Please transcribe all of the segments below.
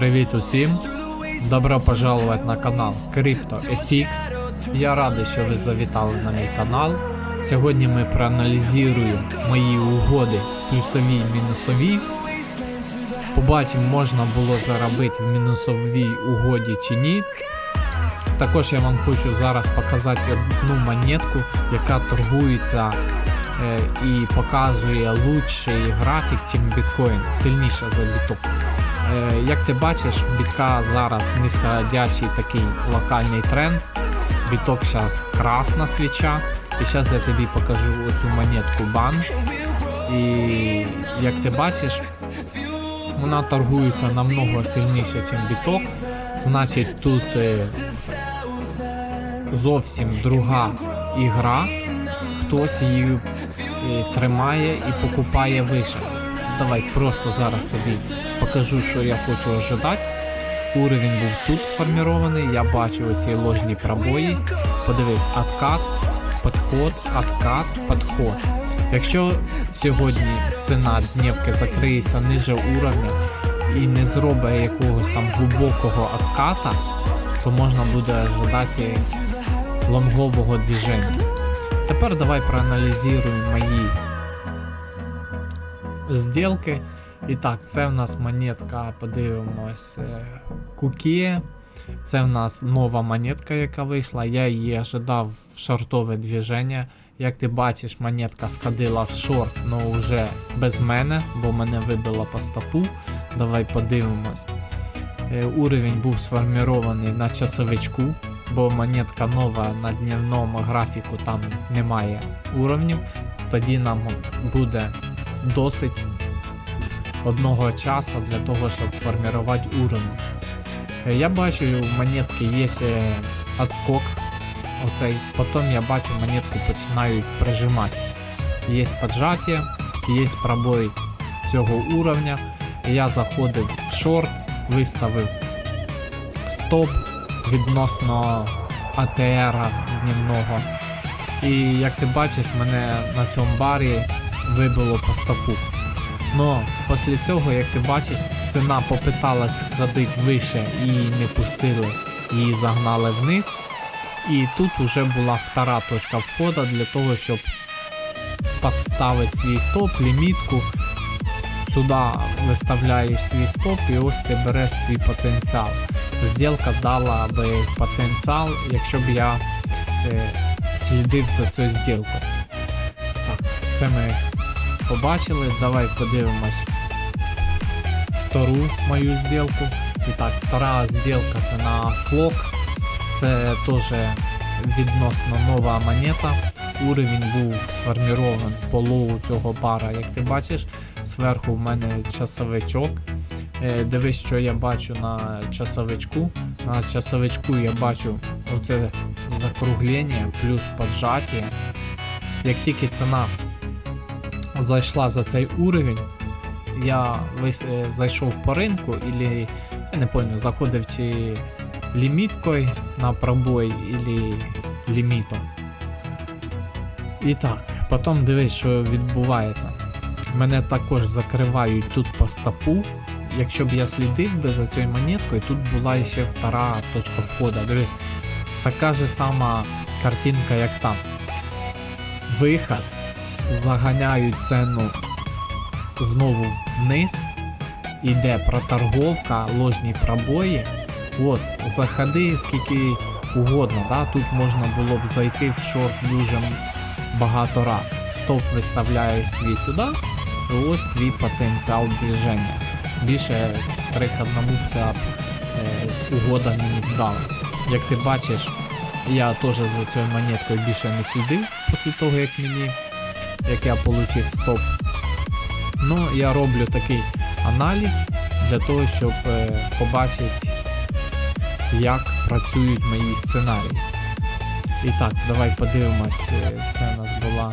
Привіт усім! Добро пожаловать на канал CryptoFX. Я радий, що ви завітали на мій канал. Сьогодні ми проаналізуємо мої угоди плюсові і мінусові. Побачимо, можна було заробити в мінусовій угоді чи ні. Також я вам хочу зараз показати одну монетку, яка торгується е, і показує лучший графік, ніж біткоін, сильніше за біток. Е, Як ти бачиш, бітка зараз нисходящий такий локальний тренд. Біток зараз красна свіча. І зараз я тобі покажу оцю монетку бан. І як ти бачиш, вона торгується намного сильніше, ніж біток. Значить, тут е, зовсім друга ігра. Хтось її е, тримає і покупає вище. Давай просто зараз тобі покажу, що я хочу ожидати. Уровень був тут сформірований, я бачу оці ложні пробої. Подивись, откат, підход, откат, підход. Якщо сьогодні ціна днівки закриється ниже уровня і не зробить якогось там глибокого отката, то можна буде ожидати лонгового движення. Тепер давай проаналізуємо мої зділки. І так, це в нас монетка, подивимось, Кукі. Це в нас нова монетка, яка вийшла. Я її ожидав в шортове движення. Як ти бачиш, монетка сходила в шорт, але вже без мене, бо мене вибило по стопу. Давай подивимось. Е, Уровень був сформірований на часовичку, бо монетка нова на дневному графіку там немає уровнів. Тоді нам буде досить одного часу для того, щоб формувати уровень. Я бачу монетки є е, отскок. Оцей. Потім я бачу монетку починають прижимати. Є поджаття, є пробой цього уровня. Я заходив в шорт, виставив стоп відносно АТР днівного. І як ти бачиш, мене на цьому барі вибило по стопу. Но після цього, як ти бачиш, ціна попиталась ходити вище і не пустили, її загнали вниз. І тут вже була втора точка входу для того, щоб поставити свій стоп, лімітку. Сюди виставляєш свій стоп і ось ти береш свій потенціал. Зділка дала би потенціал, якщо б я е, слідив за цю зділку. Так, це ми побачили. Давай подивимось втору мою зділку. І так, втора зділка це на флок. Це теж відносно нова монета. Уровень був сформірований по лоу цього бара, як ти бачиш. Зверху в мене часовичок. Е, Дивись, що я бачу на часовичку. На часовичку я бачу оце закруглення плюс поджаття. Як тільки ціна зайшла за цей уровень, я вис- е, зайшов по ринку, ілі, я не пам'ятаю, заходив чи ліміткою на пробой, ілі лімітом. І так, потім дивись, що відбувається. Мене також закривають тут по стопу. Якщо б я слідив би за цією монеткою, тут була ще втора точка входу. Дивись, така же сама картинка, як там. Виход, заганяють ціну знову вниз, іде проторговка, ложні пробої. От, заходи скільки угодно. Да? Тут можна було б зайти в шорт дуже багато раз. Стоп виставляєш свій сюди, і ось твій потенціал движення. Більше 3 к 1 ця е, угода мені дала. Як ти бачиш, я теж за цією монеткою більше не слідив після того, як мені як я отримав стоп. Ну, я роблю такий аналіз для того, щоб е, побачити, як працюють мої сценарії. І так, давай подивимось. е, Це у нас була.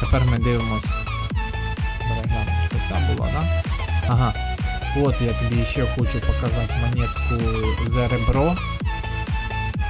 Тепер ми дивимось. Давай глянемо, що це була, да? Ага. От я тобі ще хочу показати монетку за ребро.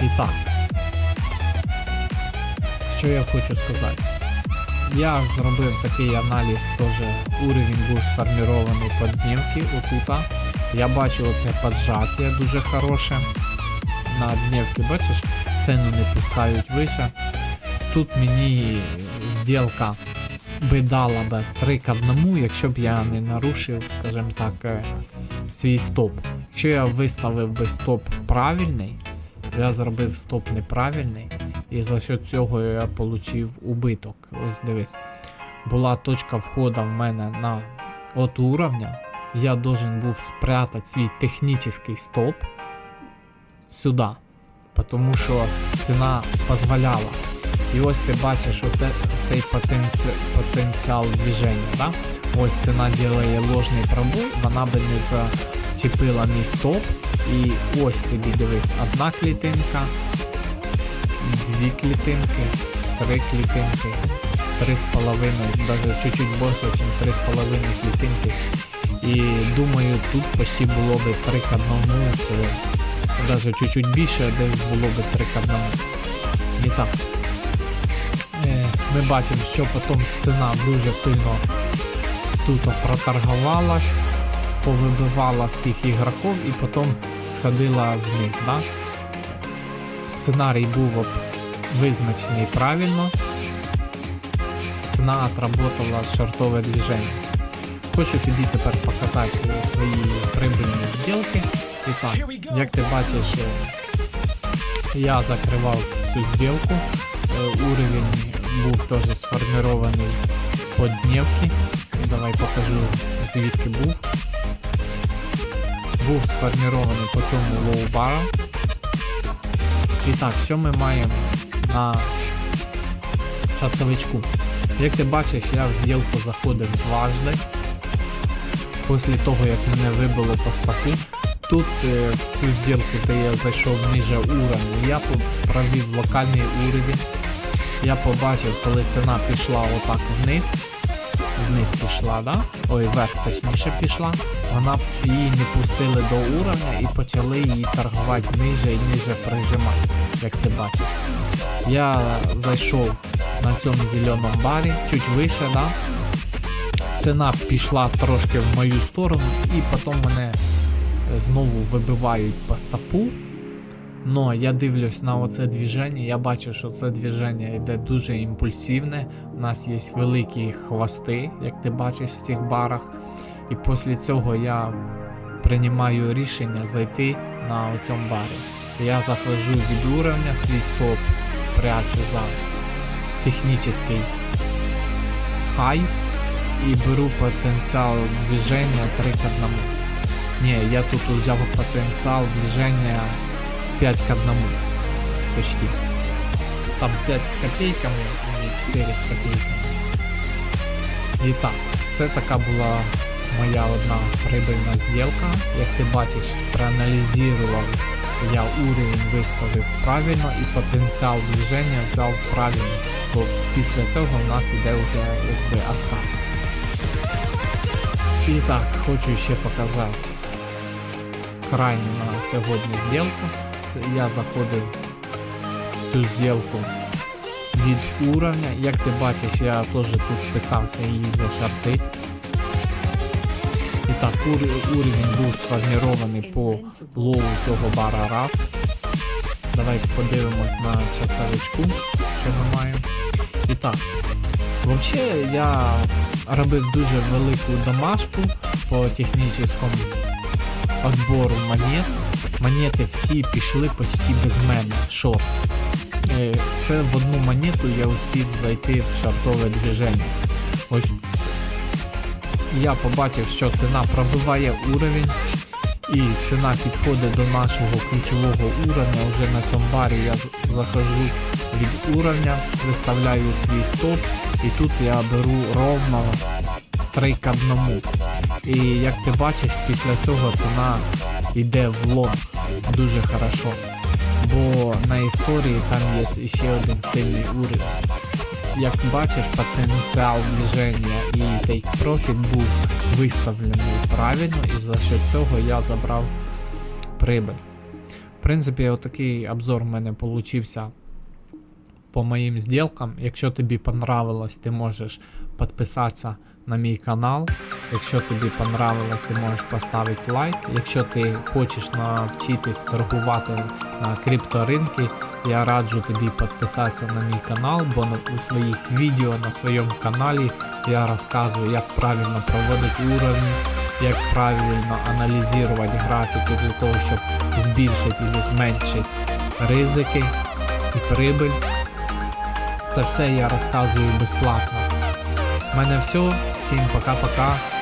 І так. Що я хочу сказати? Я зробив такий аналіз, теж уровень був сформірований по днівки отута. Я бачу оце поджаття дуже хороше. На днівки, бачиш, ціну не пускають вище. Тут мені зділка би дала би 3 к 1, якщо б я не нарушив, скажімо так, е, свій стоп. Якщо я виставив би стоп правильний, я зробив стоп неправильний, і за счет цього я отримав убиток. Ось дивись. Була точка входу в мене на от уровня. Я должен був спрятати свій технічний стоп сюди. Тому що ціна дозволяла. І ось ти бачиш оте, цей потенці... потенціал движення. Да? Ось ціна ділає ложний пробой, вона би не зачепила мій стоп. І ось тобі дивись, одна клітинка, дві клітинки, три клітинки, три з половиною, навіть чуть-чуть більше, ніж три з половиною клітинки. І думаю, тут почти було би 3 к 1, це навіть чуть-чуть більше, десь було би 3 к 1. Не так. Е, Ми бачимо, що потім ціна дуже сильно тут проторгувалась, повибивала всіх ігроків і потім сходила вниз. Да? Сценарій був визначений правильно. Ціна отработала шортове движення. Хочу тобі тепер показати свої прибильні зділки. І так, як ти бачиш, я закривав цю зділку. Е, Уровень був теж сформірований по днівки. Давай покажу звідки був. Був сформірований по цьому лоу-бару. І так, що ми маємо на часовичку? Як ти бачиш, я в зділку заходив дважди. Після того, як мене вибило по стаку, тут е, в цю зділку, де я зайшов ниже уровня, я по- провів локальний уровень. Я побачив, коли ціна пішла отак вниз. Вниз пішла, да? Ой, вверх точніше пішла. Вона її не пустили до уровня і почали її торгувати ниже і ниже прижимати, як ти бачиш. Я зайшов на цьому зеленому барі, чуть вище, да? Ціна пішла трошки в мою сторону, і потім мене знову вибивають по стопу. Но я дивлюсь на оце движення, я бачу, що це движення йде дуже імпульсивне. У нас є великі хвости, як ти бачиш в цих барах. І після цього я приймаю рішення зайти на цьому барі. Я заходжу від уровня, свій стоп прячу за технічний хай і беру потенціал движення 3 к 1. Ні, я тут взяв потенціал движення 5 к 1. Почти. Там 5 з копейками, не 4 з копейками. І так, це така була моя одна прибильна зділка. Як ти бачиш, проаналізував я уровень виставив правильно і потенціал движення взяв правильно. Бо після цього у нас іде вже якби откат. І хочу ще показати крайню на сьогодні зділку. Я заходив в цю зділку від уровня. Як ти бачиш, я теж тут питався її зашартити. І так, ур- уровень був сформірований по лоу цього бара раз. Давай подивимось на часовичку, що ми маємо. І так, взагалі я робив дуже велику домашку по технічному отбору монет. Монети всі пішли почти без мене в шорт. Е, Це в одну монету я успів зайти в шортове движення. Ось я побачив, що ціна пробиває уровень, і ціна підходить до нашого ключового уровня. Вже на цьому барі я з- заходжу від уровня, виставляю свій стоп, і тут я беру ровно 3 к 1. І як ти бачиш, після цього ціна йде в лонг дуже хорошо. Бо на історії там є ще один сильний уровень. Як бачиш, потенціал движення і profit був виставлений правильно, і за що цього я забрав прибиль. В принципі, отакий обзор в мене получився по моїм зділкам. Якщо тобі понравилось, ти можеш підписатися на мій канал. Якщо тобі понравилось, ти можеш поставити лайк. Якщо ти хочеш навчитись торгувати на крипторинки, я раджу тобі підписатися на мій канал, бо у своїх відео на своєму каналі я розказую, як правильно проводити уровні, як правильно аналізувати графіки для того, щоб збільшити або зменшити ризики і прибиль. Це все я розказую безплатно. У мене все. Всім пока-пока.